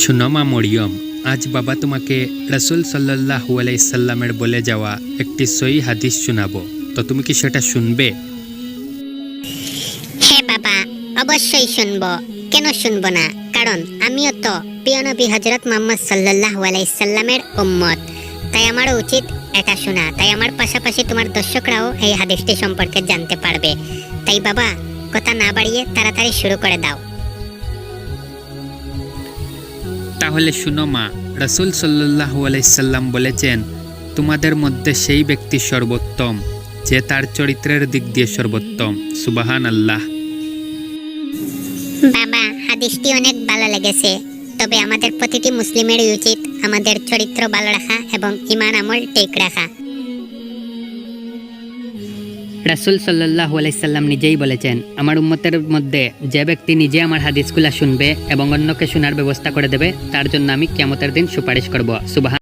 শুনো মা মরিয়ম, আজ বাবা তোমাকে রসুল সাল্লাহ আলাইসাল্লামের বলে যাওয়া একটি সই হাদিস শোনাবো। তো তুমি কি সেটা শুনবে? হ্যাঁ বাবা, অবশ্যই শুনব। কেন শুনব না? কারণ আমিও তো প্রিয় নবী হজরত মোহাম্মদ সাল্লাহ আলাইসাল্লামের উম্মত। তাই আমারও উচিত এটা শোনা। তাই আমার পাশাপাশি তোমার দর্শকরাও এই হাদিসটি সম্পর্কে জানতে পারবে। তাই বাবা, কথা না বাড়িয়ে তাড়াতাড়ি শুরু করে দাও। তাহলে শুনো মা, রসুল সাল্লাহ আলাইসাল্লাম বলেছেন, তোমাদের মধ্যে সেই ব্যক্তি সর্বোত্তম, যে তার চরিত্রের দিক দিয়ে সর্বোত্তম। সুবাহান আল্লাহ বাবা, হাদিসটি অনেক ভালো লেগেছে। তবে আমাদের প্রতিটি মুসলিমেরই উচিত আমাদের চরিত্র ভালো রাখা এবং ইমান আমল ঠিক রাখা। রাসুল সাল্লাহ আলাইসাল্লাম নিজেই বলেছেন, আমার উম্মতের মধ্যে যে ব্যক্তি নিজে আমার হাদিসগুলা শুনবে এবং অন্যকে শোনার ব্যবস্থা করে দেবে, তার জন্য আমি কেমতের দিন সুপারিশ করব। সুবাহ